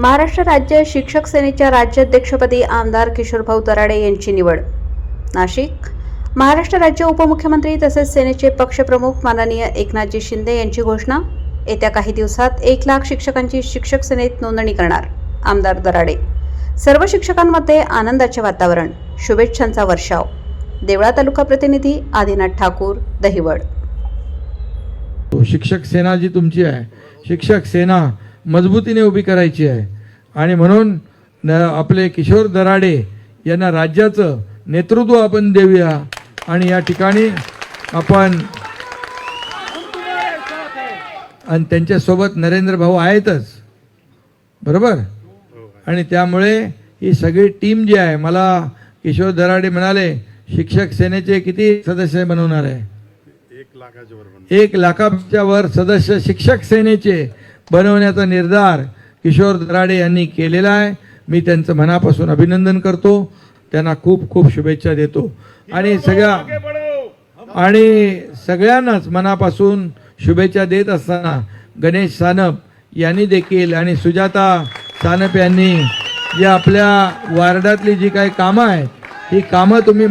महाराष्ट्र राज्य शिक्षक सेनेच्या राज्याध्यक्षपदी आमदार किशोरभाऊ दराडे यांची निवड. नाशिक. महाराष्ट्र राज्य उपमुख्यमंत्री तसेच सेनेचे पक्षप्रमुख माननीय एकनाथजी शिंदे यांची घोषणा. येत्या काही दिवसात एक लाख शिक्षकांची शिक्षक सेनेत नोंदणी करणार आमदार दराडे सर्व शिक्षकांमध्ये आनंदाचे वातावरण. शुभेच्छांचा वर्षाव. देवळा तालुका प्रतिनिधी आदिनाथ ठाकूर दहिवड. शिक्षक सेना जी तुमची आहे. शिक्षक सेना मजबूतीने उभी करायची आहे. आणि म्हणून न आपले किशोर दराडे यांना राज्याचं नेतृत्व आपण देऊया. आणि या ठिकाणी आपण आणि त्यांच्यासोबत नरेंद्र भाऊ आहेतच. बरोबर? आणि त्यामुळे ही सगळी टीम जी आहे मला किशोर दराडे म्हणाले शिक्षक सेनेचे किती सदस्य बनवणार आहे? एक लाखाच्या वर सदस्य शिक्षक सेनेचे बनवण्याचा निर्धार किशोर दराडे यांनी केलेला आहे. मी त्यांचं मनापासून अभिनंदन करतो. त्यांना खूप खूप शुभेच्छा देतो. आणि सगळ्या आणि सगळ्यांनाच मनापासून शुभेच्छा देत असताना गणेश सानप यांनी देखील आणि सुजाता सानप यांनी जे आपल्या वार्डातली जी काही कामं आहेत ही कामं तुम्ही